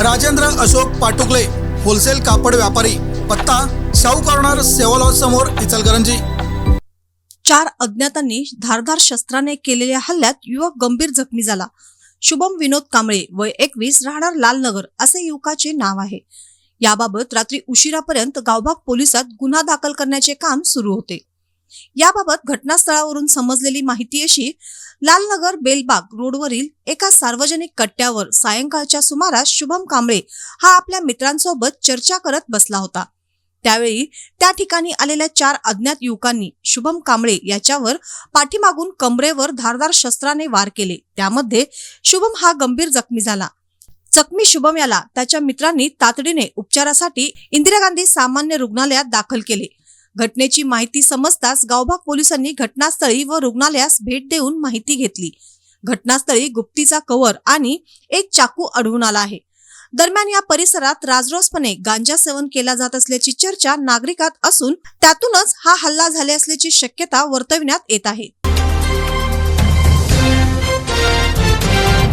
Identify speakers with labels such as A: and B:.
A: Rajendra Ashok Patukale wholesale कापड व्यापारी पत्ता शाहू कॉर्नर सेवा समोर इचलकरंजी.
B: चार अज्ञातांनी धारधार शस्त्राने केलेल्या हल्ल्यात युवक गंभीर जखमी झाला. शुभम विनोद कांबळे वय एकवीस राहणार लालनगर असे युवकाचे नाव आहे. याबाबत रात्री उशिरापर्यंत गावभाग पोलिसात गुन्हा दाखल करण्याचे काम सुरू होते. याबाबत घटनास्थळावरून समजलेली माहिती अशी लालनगर बेलबाग रोडवरील एका सार्वजनिक कट्ट्यावर सायंकाळच्या सुमारास शुभम कांबळे हा आपल्या मित्रांसोबत चर्चा करत बसला होता. त्यावेळी त्या ठिकाणी आलेल्या चार अज्ञात युवकांनी शुभम कांबळे याच्यावर पाठीमागून कमरेवर धारदार शस्त्राने वार केले. त्यामध्ये शुभम हा गंभीर जखमी झाला. जखमी शुभम याला त्याच्या मित्रांनी तातडीने उपचारासाठी इंदिरा गांधी सामान्य रुग्णालयात दाखल केले. घटनेची माहिती समजताच गावभाग पोलिसांनी घटनास्थळी व रुग्णालयास भेट देऊन माहिती घेतली. घटनास्थळी गुप्तीचा कवर आणि एक चाकू आढळून आला आहे. दरम्यान या परिसरात राजरोसपणे गांजा सेवन केला जात असल्याची चर्चा नागरिकात असून त्यातूनच हा हल्ला झाले असल्याची शक्यता वर्तविण्यात येत आहे.